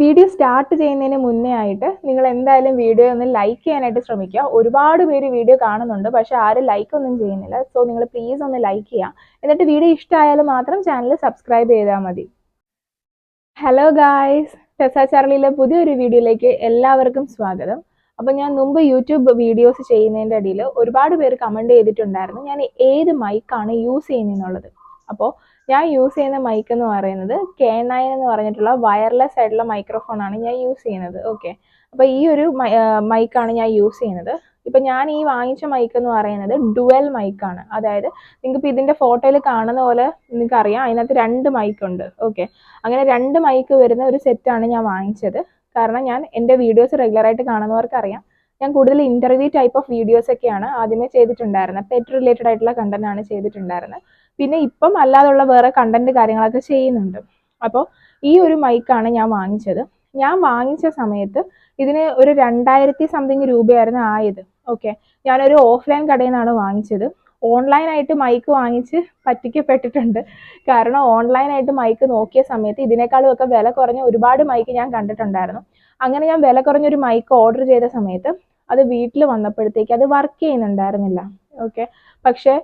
Video start ചെയ്യുന്നതിന് മുന്നേ ആയിട്ട് നിങ്ങൾ എന്തായാലും വീഡിയോ ഒന്ന് ലൈക്ക് ചെയ്യാനായിട്ട് ശ്രമിക്കുക. ഒരുപാട് പേര് വീഡിയോ കാണുന്നുണ്ട് പക്ഷെ ആരും ലൈക്ക് ഒന്നും ചെയ്യുന്നില്ല. സോ നിങ്ങൾ പ്ലീസ് ഒന്ന് ലൈക്ക് ചെയ്യുക. എന്നിട്ട് വീഡിയോ ഇഷ്ടമായാലും മാത്രം ചാനൽ സബ്സ്ക്രൈബ് ചെയ്താൽ മതി. ഹലോ ഗായ്സ് ടെസ പുതിയൊരു വീഡിയോയിലേക്ക് എല്ലാവർക്കും സ്വാഗതം. അപ്പോൾ ഞാൻ മുമ്പ് യൂട്യൂബ് വീഡിയോസ് ചെയ്യുന്നതിന്റെ ഇടയിൽ ഒരുപാട് പേര് കമന്റ് ചെയ്തിട്ടുണ്ടായിരുന്നു. ഞാൻ ഏത് മൈക്കാണ് യൂസ് ചെയ്യുന്നതെന്നുള്ളത്. അപ്പോൾ ഞാൻ യൂസ് ചെയ്യുന്ന മൈക്ക് എന്ന് പറയുന്നത് കെ നയൻ എന്ന് പറഞ്ഞിട്ടുള്ള വയർലെസ് ആയിട്ടുള്ള മൈക്രോഫോൺ ആണ് ഞാൻ യൂസ് ചെയ്യുന്നത്. ഓക്കെ അപ്പോൾ ഈ ഒരു മൈക്കാണ് ഞാൻ യൂസ് ചെയ്യുന്നത്. ഇപ്പം ഞാൻ ഈ വാങ്ങിച്ച മൈക്ക് എന്ന് പറയുന്നത് ഡുവൽ മൈക്കാണ് അതായത് നിങ്ങൾക്ക് ഇതിന്റെ ഫോട്ടോയിൽ കാണുന്ന പോലെ നിങ്ങൾക്ക് അറിയാം അതിനകത്ത് രണ്ട് മൈക്ക് ഉണ്ട്. ഓക്കെ അങ്ങനെ രണ്ട് മൈക്ക് വരുന്ന ഒരു സെറ്റാണ് ഞാൻ വാങ്ങിച്ചത്. കാരണം ഞാൻ എന്റെ വീഡിയോസ് റെഗുലർ ആയിട്ട് കാണുന്നവർക്ക് അറിയാം ഞാൻ കൂടുതൽ ഇന്റർവ്യൂ ടൈപ്പ് ഓഫ് വീഡിയോസ് ഒക്കെയാണ് ആദ്യമേ ചെയ്തിട്ടുണ്ടായിരുന്നത്. പെറ്റ് റിലേറ്റഡ് ആയിട്ടുള്ള കണ്ടന്റ് ആണ് ചെയ്തിട്ടുണ്ടായിരുന്നത്. പിന്നെ ഇപ്പം അല്ലാതുള്ള വേറെ കണ്ടന്റ് കാര്യങ്ങളൊക്കെ ചെയ്യുന്നുണ്ട്. അപ്പോൾ ഈ ഒരു മൈക്കാണ് ഞാൻ വാങ്ങിച്ചത്. ഞാൻ വാങ്ങിച്ച സമയത്ത് ഇതിന് ഒരു രണ്ടായിരത്തി സംതിങ് രൂപയായിരുന്നു ആയത്. ഓക്കെ ഞാനൊരു ഓഫ്ലൈൻ കടയിൽ നിന്നാണ് വാങ്ങിച്ചത്. ഓൺലൈനായിട്ട് മൈക്ക് വാങ്ങിച്ച് പറ്റിക്കപ്പെട്ടിട്ടുണ്ട്. കാരണം ഓൺലൈനായിട്ട് മൈക്ക് നോക്കിയ സമയത്ത് ഇതിനേക്കാളും ഒക്കെ വില കുറഞ്ഞ ഒരുപാട് മൈക്ക് ഞാൻ കണ്ടിട്ടുണ്ടായിരുന്നു. അങ്ങനെ ഞാൻ വില കുറഞ്ഞൊരു മൈക്ക് ഓർഡർ ചെയ്ത സമയത്ത് അത് വീട്ടിൽ വന്നപ്പോഴത്തേക്ക് അത് വർക്ക് ചെയ്യുന്നുണ്ടായിരുന്നില്ല. ഓക്കെ പക്ഷേ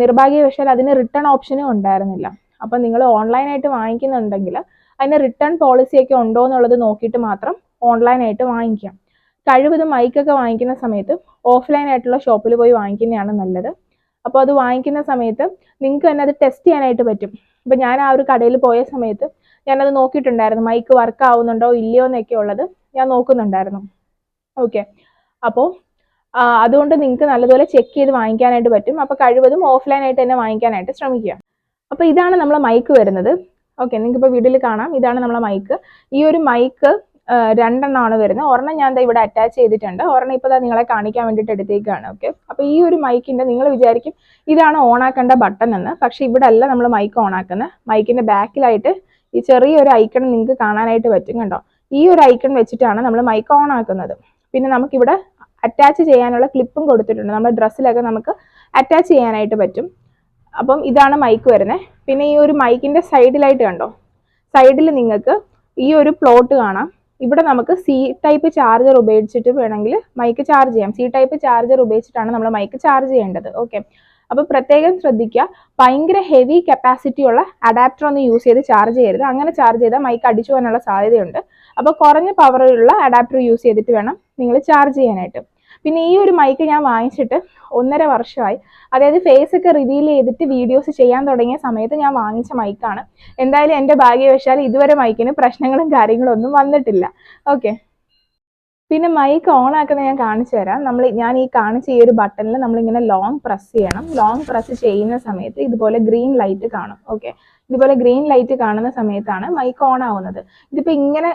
നിർഭാഗ്യവശാൽ അതിന് റിട്ടേൺ ഓപ്ഷനും ഉണ്ടായിരുന്നില്ല. അപ്പം നിങ്ങൾ ഓൺലൈനായിട്ട് വാങ്ങിക്കുന്നുണ്ടെങ്കിൽ അതിന് റിട്ടേൺ പോളിസിയൊക്കെ ഉണ്ടോ എന്നുള്ളത് നോക്കിയിട്ട് മാത്രം ഓൺലൈനായിട്ട് വാങ്ങിക്കാം. കഴിവതും മൈക്കൊക്കെ വാങ്ങിക്കുന്ന സമയത്ത് ഓഫ്ലൈൻ ആയിട്ടുള്ള ഷോപ്പിൽ പോയി വാങ്ങിക്കുന്നതാണ് നല്ലത്. അപ്പോൾ അത് വാങ്ങിക്കുന്ന സമയത്ത് നിങ്ങൾക്ക് തന്നെ അത് ടെസ്റ്റ് ചെയ്യാനായിട്ട് പറ്റും. ഇപ്പം ഞാൻ ആ ഒരു കടയിൽ പോയ സമയത്ത് ഞാനത് നോക്കിയിട്ടുണ്ടായിരുന്നു. മൈക്ക് വർക്ക് ആവുന്നുണ്ടോ ഇല്ലയോ എന്നൊക്കെ ഉള്ളത് ഞാൻ നോക്കുന്നുണ്ടായിരുന്നു. ഓക്കെ അപ്പോൾ അതുകൊണ്ട് നിങ്ങൾക്ക് നല്ലതുപോലെ ചെക്ക് ചെയ്ത് വാങ്ങിക്കാനായിട്ട് പറ്റും. അപ്പോൾ കഴിവതും ഓഫ്ലൈൻ ആയിട്ട് തന്നെ വാങ്ങിക്കാനായിട്ട് ശ്രമിക്കുക. അപ്പോൾ ഇതാണ് നമ്മളെ മൈക്ക് വരുന്നത്. ഓക്കെ നിങ്ങൾക്ക് വീട്ടിൽ കാണാം. ഇതാണ് നമ്മളെ മൈക്ക് ഈ ഒരു മൈക്ക് രണ്ടെണ്ണമാണ് വരുന്നത്. ഒരെണ്ണം ഞാൻ ദാ ഇവിടെ അറ്റാച്ച് ചെയ്തിട്ടുണ്ട്. ഒരെണ്ണം ഇപ്പോൾ നിങ്ങളെ കാണിക്കാൻ വേണ്ടിയിട്ട് എടുത്തേക്കാണ്. ഓക്കെ അപ്പോൾ ഈ ഒരു മൈക്കിന്റെ നിങ്ങൾ വിചാരിക്കും ഇതാണ് ഓൺ ആക്കേണ്ട ബട്ടൺ എന്ന്. പക്ഷേ ഇവിടെ അല്ല നമ്മൾ മൈക്ക് ഓണാക്കുന്നത് മൈക്കിന്റെ ബാക്കിലായിട്ട് ഈ ചെറിയൊരു ഐക്കൺ നിങ്ങൾക്ക് കാണാനായിട്ട് പറ്റും കണ്ടോ? ഈ ഒരു ഐക്കൺ വെച്ചിട്ടാണ് നമ്മൾ മൈക്ക് ഓൺ ആക്കുന്നത്. പിന്നെ നമുക്കിവിടെ അറ്റാച്ച് ചെയ്യാനുള്ള ക്ലിപ്പും കൊടുത്തിട്ടുണ്ട്. നമ്മുടെ ഡ്രസ്സിലൊക്കെ നമുക്ക് അറ്റാച്ച് ചെയ്യാനായിട്ട് പറ്റും. അപ്പം ഇതാണ് മൈക്ക് വരുന്നത് പിന്നെ ഈ ഒരു മൈക്കിന്റെ സൈഡിലായിട്ട് കണ്ടോ? സൈഡിൽ നിങ്ങൾക്ക് ഈ ഒരു പ്ലോട്ട് കാണാം. ഇവിടെ നമുക്ക് സി ടൈപ്പ് ചാർജർ ഉപയോഗിച്ചിട്ട് വേണമെങ്കിൽ മൈക്ക് ചാർജ് ചെയ്യാം. സി ടൈപ്പ് ചാർജർ ഉപയോഗിച്ചിട്ടാണ് നമ്മൾ മൈക്ക് ചാർജ് ചെയ്യേണ്ടത്. ഓക്കെ അപ്പോൾ പ്രത്യേകം ശ്രദ്ധിക്കുക. ഭയങ്കര ഹെവി കപ്പാസിറ്റി ഉള്ള അഡാപ്റ്റർ ഒന്നും യൂസ് ചെയ്ത് ചാർജ് ചെയ്യരുത്. അങ്ങനെ ചാർജ് ചെയ്താൽ മൈക്ക് അടിച്ചു പോകാനുള്ള സാധ്യതയുണ്ട്. അപ്പോൾ കുറഞ്ഞ പവറുള്ള അഡാപ്റ്റർ യൂസ് ചെയ്തിട്ട് വേണം നിങ്ങൾ ചാർജ് ചെയ്യാനായിട്ട്. പിന്നെ ഈ ഒരു മൈക്ക് ഞാൻ വാങ്ങിച്ചിട്ട് ഒന്നര വർഷമായി. അതായത് ഫേസ് ഒക്കെ റിവീൽ ചെയ്തിട്ട് വീഡിയോസ് ചെയ്യാൻ തുടങ്ങിയ സമയത്ത് ഞാൻ വാങ്ങിച്ച മൈക്കാണ് എന്തായാലും എന്റെ ഭാഗ്യവശാൽ ഇതുവരെ മൈക്കിന് പ്രശ്നങ്ങളും കാര്യങ്ങളും ഒന്നും വന്നിട്ടില്ല. ഓക്കെ പിന്നെ മൈക്ക് ഓൺ ആക്കുന്നത് ഞാൻ കാണിച്ചു തരാം. നമ്മൾ ഞാൻ ഈ കാണിച്ച ഈ ഒരു ബട്ടണിൽ നമ്മളിങ്ങനെ ലോങ് പ്രസ് ചെയ്യണം. ലോങ് പ്രസ് ചെയ്യുന്ന സമയത്ത് ഇതുപോലെ ഗ്രീൻ ലൈറ്റ് കാണും. ഓക്കെ ഇതുപോലെ ഗ്രീൻ ലൈറ്റ് കാണുന്ന സമയത്താണ് മൈക്ക് ഓൺ ആവുന്നത്. ഇതിപ്പോ ഇങ്ങനെ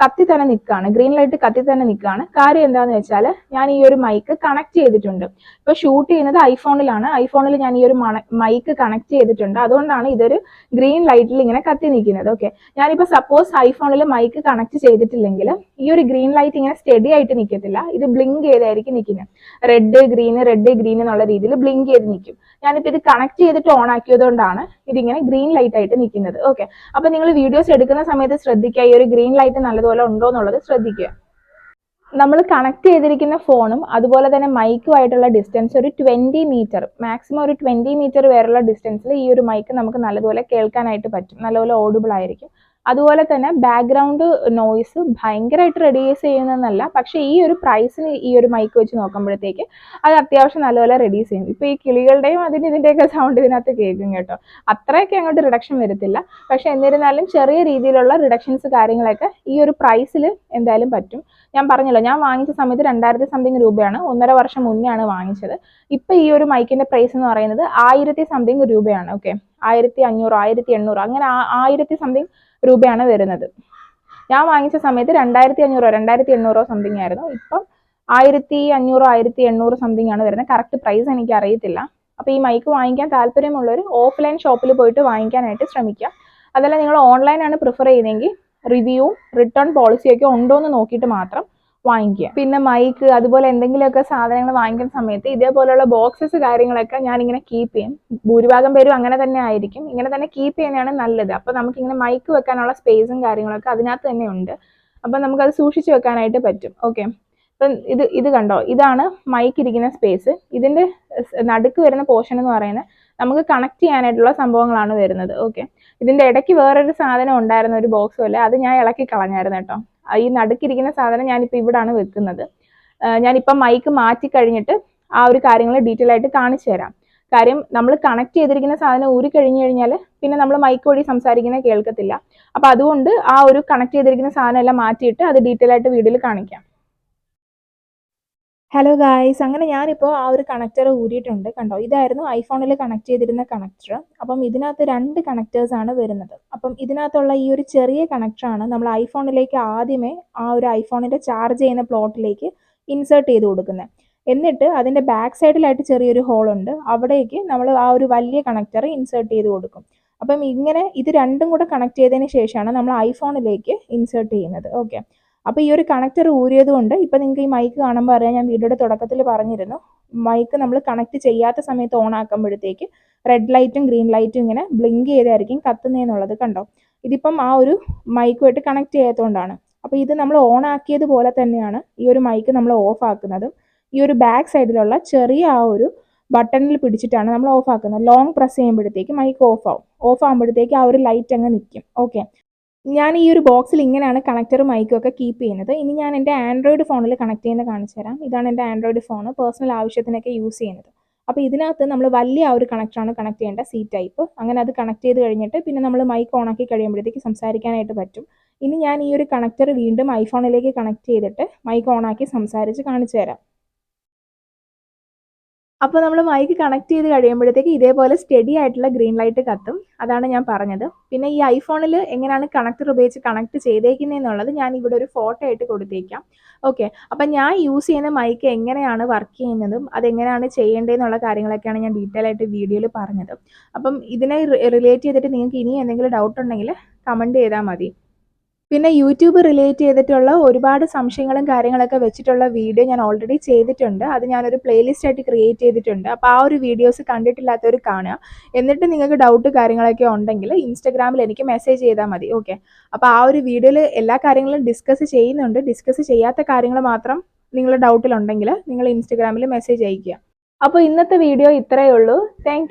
കത്തി തന്നെ നിൽക്കുകയാണ്. ഗ്രീൻ ലൈറ്റ് കത്തി തന്നെ നിൽക്കുകയാണ്. കാര്യം എന്താണെന്ന് വെച്ചാൽ ഞാൻ ഈ ഒരു മൈക്ക് കണക്ട് ചെയ്തിട്ടുണ്ട്. ഇപ്പോൾ ഷൂട്ട് ചെയ്യുന്നത് ഐഫോണിലാണ് ഐഫോണിൽ ഞാൻ ഈ ഒരു മൈക്ക് കണക്ട് ചെയ്തിട്ടുണ്ട്. അതുകൊണ്ടാണ് ഇതൊരു ഗ്രീൻ ലൈറ്റിൽ ഇങ്ങനെ കത്തി നിൽക്കുന്നത്. ഓക്കെ ഞാനിപ്പോൾ സപ്പോസ് ഐഫോണിൽ മൈക്ക് കണക്ട് ചെയ്തിട്ടില്ലെങ്കിൽ ഈ ഒരു ഗ്രീൻ ലൈറ്റ് ഇങ്ങനെ സ്റ്റഡി ആയിട്ട് നിൽക്കത്തില്ല. ഇത് ബ്ലിങ്ക് ചെയ്തായിരിക്കും നിൽക്കുന്നത്. റെഡ് ഗ്രീന് റെഡ് ഗ്രീൻ എന്നുള്ള രീതിയിൽ ബ്ലിങ്ക് ചെയ്ത് നിൽക്കും. ഞാനിപ്പോൾ ഇത് കണക്ട് ചെയ്തിട്ട് ഓൺ ആക്കിയതുകൊണ്ടാണ് ഇതിങ്ങനെ ഗ്രീൻ ലൈറ്റ് ആയിട്ട് നിൽക്കുന്നത്. ഓക്കെ അപ്പോൾ നിങ്ങൾ വീഡിയോസ് എടുക്കുന്ന സമയത്ത് ശ്രദ്ധിക്കുക. ഈ ഒരു ഗ്രീൻ ലൈറ്റ് നല്ലതുപോലെ ഉണ്ടോ എന്നുള്ളത് ശ്രദ്ധിക്കുക. നമ്മൾ കണക്ട് ചെയ്തിരിക്കുന്ന ഫോണും അതുപോലെ തന്നെ മൈക്കുമായിട്ടുള്ള ഡിസ്റ്റൻസ് ഒരു ട്വന്റി മീറ്റർ മാക്സിമം ഒരു ട്വന്റി മീറ്റർ വരെയുള്ള ഡിസ്റ്റൻസിൽ ഈ ഒരു മൈക്ക് നമുക്ക് നല്ലതുപോലെ കേൾക്കാനായിട്ട് പറ്റും. നല്ലപോലെ ഓഡിബിൾ ആയിരിക്കും. അതുപോലെ തന്നെ ബാക്ക്ഗ്രൗണ്ട് നോയ്സ് ഭയങ്കരമായിട്ട് റെഡ്യൂസ് ചെയ്യുന്നതെന്നല്ല പക്ഷേ ഈ ഒരു പ്രൈസിന് ഈ ഒരു മൈക്ക് വെച്ച് നോക്കുമ്പോഴത്തേക്ക് അത് അത്യാവശ്യം നല്ലപോലെ റെഡ്യൂസ് ചെയ്യും. ഇപ്പോൾ ഈ കിളികളുടെയും അതിന് ഇതിന്റെയൊക്കെ സൗണ്ട് ഇതിനകത്ത് കേൾക്കും കേട്ടോ. അത്രയൊക്കെ അങ്ങോട്ട് റിഡക്ഷൻ വരത്തില്ല. പക്ഷേ എന്നിരുന്നാലും ചെറിയ രീതിയിലുള്ള റിഡക്ഷൻസ് കാര്യങ്ങളൊക്കെ ഈ ഒരു പ്രൈസിൽ എന്തായാലും പറ്റും. ഞാൻ പറഞ്ഞല്ലോ ഞാൻ വാങ്ങിച്ച സമയത്ത് രണ്ടായിരത്തി സംതിങ് രൂപയാണ്. ഒന്നര വർഷം മുന്നെയാണ് വാങ്ങിച്ചത്. ഇപ്പം ഈ ഒരു മൈക്കിന്റെ പ്രൈസ് എന്ന് പറയുന്നത് ആയിരത്തി സംതിങ് രൂപയാണ്. ഓക്കെ ആയിരത്തി അഞ്ഞൂറ് ആയിരത്തി എണ്ണൂറ് അങ്ങനെ ആയിരത്തി സംതിങ് രൂപയാണ് വരുന്നത്. ഞാൻ വാങ്ങിച്ച സമയത്ത് രണ്ടായിരത്തി അഞ്ഞൂറോ രണ്ടായിരത്തി എണ്ണൂറോ സംതിങ് ആയിരുന്നു. ഇപ്പം ആയിരത്തി അഞ്ഞൂറോ ആയിരത്തി എണ്ണൂറ് സംതിങ് ആണ് വരുന്നത്. കറക്റ്റ് പ്രൈസ് എനിക്ക് അറിയത്തില്ല. അപ്പോൾ ഈ മൈക്ക് വാങ്ങിക്കാൻ താല്പര്യമുള്ളവർ ഓഫ്ലൈൻ ഷോപ്പിൽ പോയിട്ട് വാങ്ങിക്കാനായിട്ട് ശ്രമിക്കാം അതല്ല നിങ്ങൾ ഓൺലൈനാണ് പ്രിഫർ ചെയ്യുന്നതെങ്കിൽ റിവ്യൂ റിട്ടേൺ പോളിസിയൊക്കെ ഉണ്ടോ എന്ന് നോക്കിയിട്ട് മാത്രം വാങ്ങിക്കുക. പിന്നെ മൈക്ക് അതുപോലെ എന്തെങ്കിലുമൊക്കെ സാധനങ്ങൾ വാങ്ങിക്കുന്ന സമയത്ത് ഇതേപോലെയുള്ള ബോക്സസ് കാര്യങ്ങളൊക്കെ ഇങ്ങനെ കീപ്പ് ചെയ്യും. ഭൂരിഭാഗം പേരും അങ്ങനെ തന്നെ ആയിരിക്കും. ഇങ്ങനെ തന്നെ കീപ്പ് ചെയ്യുന്നതാണ് നല്ലത്. നമുക്ക് ഇങ്ങനെ മൈക്ക് വെക്കാനുള്ള സ്പേസും കാര്യങ്ങളൊക്കെ അതിനകത്ത് തന്നെ ഉണ്ട്. നമുക്ക് അത് സൂക്ഷിച്ചു വെക്കാനായിട്ട് പറ്റും. ഓക്കെ ഇപ്പം ഇത് ഇത് കണ്ടോ? ഇതാണ് മൈക്ക് ഇരിക്കുന്ന സ്പേസ് ഇതിന്റെ നടുക്ക് വരുന്ന പോർഷൻ എന്ന് പറയുന്നത് നമുക്ക് കണക്ട് ചെയ്യാനായിട്ടുള്ള സംഭവങ്ങളാണ് വരുന്നത്. ഓക്കെ ഇതിന്റെ ഇടയ്ക്ക് വേറൊരു സാധനം ഉണ്ടായിരുന്ന ഒരു ബോക്സ് പോലെ അത് ഞാൻ ഇളക്കി കളഞ്ഞായിരുന്നു കേട്ടോ. ഈ നടുക്കിരിക്കുന്ന സാധനം ഞാനിപ്പോൾ ഇവിടാണ് വെക്കുന്നത്. ഞാനിപ്പോൾ ഞാനിപ്പം മൈക്ക് മാറ്റി കഴിഞ്ഞിട്ട് ആ ഒരു കാര്യങ്ങൾ ഡീറ്റെയിൽ ആയിട്ട് കാണിച്ചു തരാം. കാര്യം നമ്മൾ കണക്ട് ചെയ്തിരിക്കുന്ന സാധനം ഊരി കഴിഞ്ഞു കഴിഞ്ഞാൽ പിന്നെ നമ്മൾ മൈക്ക് വഴി സംസാരിക്കുന്ന കേൾക്കത്തില്ല. അപ്പം അതുകൊണ്ട് ആ ഒരു കണക്ട് ചെയ്തിരിക്കുന്ന സാധനം എല്ലാം മാറ്റിയിട്ട് അത് ഡീറ്റെയിൽ ആയിട്ട് വീഡിയോയിൽ കാണിക്കാം. ഹലോ ഗായ്സ് അങ്ങനെ ഞാനിപ്പോൾ ആ ഒരു കണക്ടർ ഊരിയിട്ടുണ്ട്. കണ്ടോ? ഇതായിരുന്നു ഐഫോണിൽ കണക്ട് ചെയ്തിരുന്ന കണക്ടർ അപ്പം ഇതിനകത്ത് രണ്ട് കണക്ടേഴ്സ് ആണ് വരുന്നത്. അപ്പം ഇതിനകത്തുള്ള ഈ ഒരു ചെറിയ കണക്ടറാണ് നമ്മൾ ഐഫോണിലേക്ക് ആദ്യമേ ആ ഒരു ഐഫോണിന്റെ ചാർജ് ചെയ്യുന്ന പ്ലോട്ടിലേക്ക് ഇൻസേർട്ട് ചെയ്ത് കൊടുക്കുന്നത് എന്നിട്ട് അതിന്റെ ബാക്ക് സൈഡിലായിട്ട് ചെറിയൊരു ഹോൾ ഉണ്ട്. അവിടേക്ക് നമ്മൾ ആ ഒരു വലിയ കണക്ടർ ഇൻസേർട്ട് ചെയ്ത് കൊടുക്കും. അപ്പം ഇങ്ങനെ ഇത് രണ്ടും കൂടെ കണക്ട് ചെയ്തതിന് ശേഷമാണ് നമ്മൾ ഐഫോണിലേക്ക് ഇൻസേർട്ട് ചെയ്യുന്നത്. ഓക്കെ അപ്പോൾ ഈ ഒരു കണക്ടർ ഊരിയത് കൊണ്ട് ഇപ്പോൾ നിങ്ങൾക്ക് ഈ മൈക്ക് കാണുമ്പോൾ അറിയാം ഞാൻ വീഡിയോയുടെ തുടക്കത്തിൽ പറഞ്ഞിരുന്നു. മൈക്ക് നമ്മൾ കണക്ട് ചെയ്യാത്ത സമയത്ത് ഓൺ ആക്കുമ്പോഴത്തേക്ക് റെഡ് ലൈറ്റും ഗ്രീൻ ലൈറ്റും ഇങ്ങനെ ബ്ലിങ്ക് ചെയ്തായിരിക്കും കത്തുന്നതെന്നുള്ളത് കണ്ടോ? ഇതിപ്പം ആ ഒരു മൈക്കുമായിട്ട് കണക്ട് ചെയ്യാത്തതുകൊണ്ടാണ് അപ്പോൾ ഇത് നമ്മൾ ഓൺ ആക്കിയതുപോലെ തന്നെയാണ് ഈ ഒരു മൈക്ക് നമ്മൾ ഓഫ് ആക്കുന്നതും. ഈ ഒരു ബാക്ക് സൈഡിലുള്ള ചെറിയ ആ ഒരു ബട്ടണിൽ പിടിച്ചിട്ടാണ് നമ്മൾ ഓഫ് ആക്കുന്നത്. ലോങ് പ്രസ് ചെയ്യുമ്പോഴത്തേക്ക് മൈക്ക് ഓഫ് ആവും. ഓഫ് ആകുമ്പോഴത്തേക്ക് ആ ഒരു ലൈറ്റ് അങ്ങ് നിൽക്കും ഓക്കെ ഞാൻ ഈ ഒരു ബോക്സിൽ ഇങ്ങനെയാണ് കണക്ടറും മൈക്കും ഒക്കെ കീപ്പ് ചെയ്യുന്നത്. ഇനി ഞാൻ എന്റെ ആൻഡ്രോയിഡ് ഫോണിൽ കണക്ട് ചെയ്യുന്നത് കാണിച്ചു തരാം. ഇതാണ് എന്റെ ആൻഡ്രോയിഡ് ഫോൺ പേഴ്സണൽ ആവശ്യത്തിനൊക്കെ യൂസ് ചെയ്യുന്നത്. അപ്പോൾ ഇതിനകത്ത് നമ്മൾ വലിയ ആ ഒരു കണക്ടറാണ് കണക്ട് ചെയ്യേണ്ട സി ടൈപ്പ് അങ്ങനെ അത് കണക്ട് ചെയ്ത് കഴിഞ്ഞിട്ട് പിന്നെ നമ്മൾ മൈക്ക് ഓൺ ആക്കി കഴിയുമ്പോഴത്തേക്ക് സംസാരിക്കാനായിട്ട് പറ്റും. ഇനി ഞാൻ ഈ ഒരു കണക്ടർ വീണ്ടും ഐഫോണിലേക്ക് കണക്ട് ചെയ്തിട്ട് മൈക്ക് ഓൺ ആക്കി സംസാരിച്ച് കാണിച്ചു തരാം. അപ്പോൾ നമ്മൾ മൈക്ക് കണക്ട് ചെയ്ത് കഴിയുമ്പോഴത്തേക്ക് ഇതേപോലെ സ്റ്റഡി ആയിട്ടുള്ള ഗ്രീൻ ലൈറ്റ് കത്തും. അതാണ് ഞാൻ പറഞ്ഞത്. പിന്നെ ഈ ഐഫോണിൽ എങ്ങനെയാണ് കണക്ടർ ഉപയോഗിച്ച് കണക്ട് ചെയ്തേക്കുന്നതെന്നുള്ളത് ഞാൻ ഇവിടെ ഒരു ഫോട്ടോ ആയിട്ട് കൊടുത്തേക്കാം. ഓക്കെ അപ്പം ഞാൻ യൂസ് ചെയ്യുന്ന മൈക്ക് എങ്ങനെയാണ് വർക്ക് ചെയ്യുന്നതും അതെങ്ങനെയാണ് ചെയ്യേണ്ടതെന്നുള്ള കാര്യങ്ങളൊക്കെയാണ് ഞാൻ ഡീറ്റെയിൽ ആയിട്ട് വീഡിയോയിൽ പറഞ്ഞത്. അപ്പം ഇതിനെ റിലേറ്റ് ചെയ്തിട്ട് നിങ്ങൾക്ക് ഇനി എന്തെങ്കിലും ഡൗട്ട് ഉണ്ടെങ്കിൽ കമന്റ് ചെയ്താൽ മതി. പിന്നെ യൂട്യൂബ് റിലേറ്റ് ചെയ്തിട്ടുള്ള ഒരുപാട് സംശയങ്ങളും കാര്യങ്ങളൊക്കെ വെച്ചിട്ടുള്ള വീഡിയോ ഞാൻ ഓൾറെഡി ചെയ്തിട്ടുണ്ട്. അത് ഞാനൊരു പ്ലേലിസ്റ്റ് ആയിട്ട് ക്രിയേറ്റ് ചെയ്തിട്ടുണ്ട്. അപ്പോൾ ആ ഒരു വീഡിയോസ് കണ്ടിട്ടില്ലാത്തവർ കാണുക. എന്നിട്ട് നിങ്ങൾക്ക് ഡൗട്ട് കാര്യങ്ങളൊക്കെ ഉണ്ടെങ്കിൽ ഇൻസ്റ്റാഗ്രാമിൽ എനിക്ക് മെസ്സേജ് ചെയ്താൽ മതി. ഓക്കെ അപ്പോൾ ആ ഒരു വീഡിയോയിൽ എല്ലാ കാര്യങ്ങളും ഡിസ്കസ് ചെയ്യുന്നുണ്ട്. ഡിസ്കസ് ചെയ്യാത്ത കാര്യങ്ങൾ മാത്രം നിങ്ങളുടെ ഡൗട്ടിലുണ്ടെങ്കിൽ നിങ്ങൾ ഇൻസ്റ്റഗ്രാമിൽ മെസ്സേജ് അയയ്ക്കുക. അപ്പോൾ ഇന്നത്തെ വീഡിയോ ഇത്രയേ ഉള്ളൂ. താങ്ക്